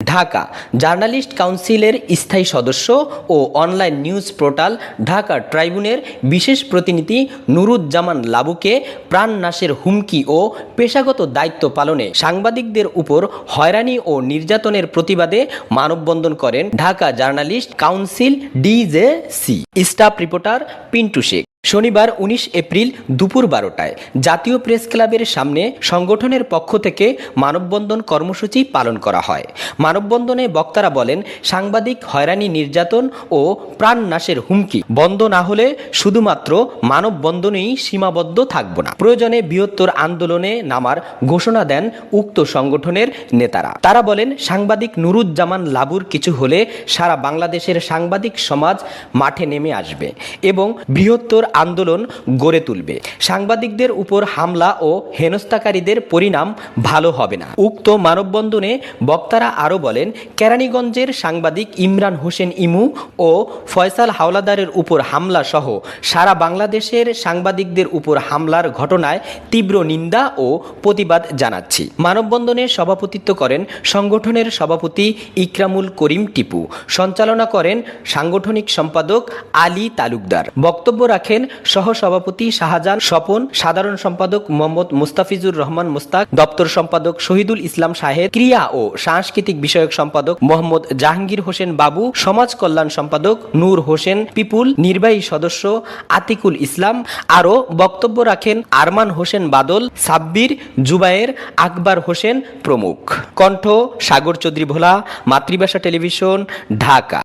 Dhaka. Journalist কাউন্সিলের স্থায়ী সদস্য ও অনলাইন নিউজ পোর্টাল ঢাকা ট্রাইবুনের বিশেষ প্রতিনিধি নুরুজ্জামান লাবুকে প্রাণনাশের হুমকি ও পেশাগত দায়িত্ব পালনে সাংবাদিকদের উপর হয়রানি ও নির্যাতনের প্রতিবাদে মানববন্ধন করেন Dhaka journalist council DJC. Staff reporter Pintu Sheikh. শনিবার উনিশ এপ্রিল দুপুর বারোটায় জাতীয় প্রেস ক্লাবের সামনে সংগঠনের পক্ষ থেকে মানববন্ধন কর্মসূচি পালন করা হয়। মানববন্ধনে বক্তারা বলেন, সাংবাদিক হয়রানি নির্যাতন ও প্রাণনাশের হুমকি। বন্ধ না হলে শুধুমাত্র মানববন্ধনেই সীমাবদ্ধ থাকব না। প্রয়োজনে বৃহত্তর আন্দোলনে নামার ঘোষণা দেন উক্ত সংগঠনের নেতারা। তারা বলেন, সাংবাদিক নুরুজ্জামান লাবুর কিছু হলে সারা বাংলাদেশের সাংবাদিক সমাজ মাঠে নেমে আসবে এবং বৃহত্তর আন্দোলন গড়ে তুলবে। সাংবাদিকদের উপর হামলা ও হেনস্থাকারীদের পরিণাম ভালো হবে না। উক্ত মানববন্ধনে বক্তারা আরও বলেন, কেরানীগঞ্জের সাংবাদিক ইমরান হোসেন ইমু ও ফয়সাল হাওলাদারের উপর হামলা সহ সারা বাংলাদেশের সাংবাদিকদের উপর হামলার ঘটনায় তীব্র নিন্দা ও প্রতিবাদ জানাচ্ছি। মানববন্ধনে সভাপতিত্ব করেন সংগঠনের সভাপতি ইকরামুল করিম টিপু। সঞ্চালনা করেন সাংগঠনিক সম্পাদক আলী তালুকদার। বক্তব্য রাখেন সহসভাপতি শাহজাহান স্বপন, সাধারণ সম্পাদক মোহাম্মদ মুস্তাফিজুর রহমান মুস্তাক, দপ্তর সম্পাদক শহীদুল ইসলাম সাহেব ক্রিয়া ও সাংস্কৃতিক বিষয়ক সম্পাদক মোহাম্মদ জাহাঙ্গীর হোসেন বাবু, সমাজ কল্যাণ সম্পাদক নূর হোসেন পিপুল, নির্বাহী সদস্য আতিকুল ইসলাম, আরও বক্তব্য রাখেন আরমান হোসেন বাদল, সাব্বির জুবায়ের আকবর হোসেন প্রমুখ। কণ্ঠ সাগর চৌধুরী ভোলা, মাতৃভাষা টেলিভিশন, ঢাকা।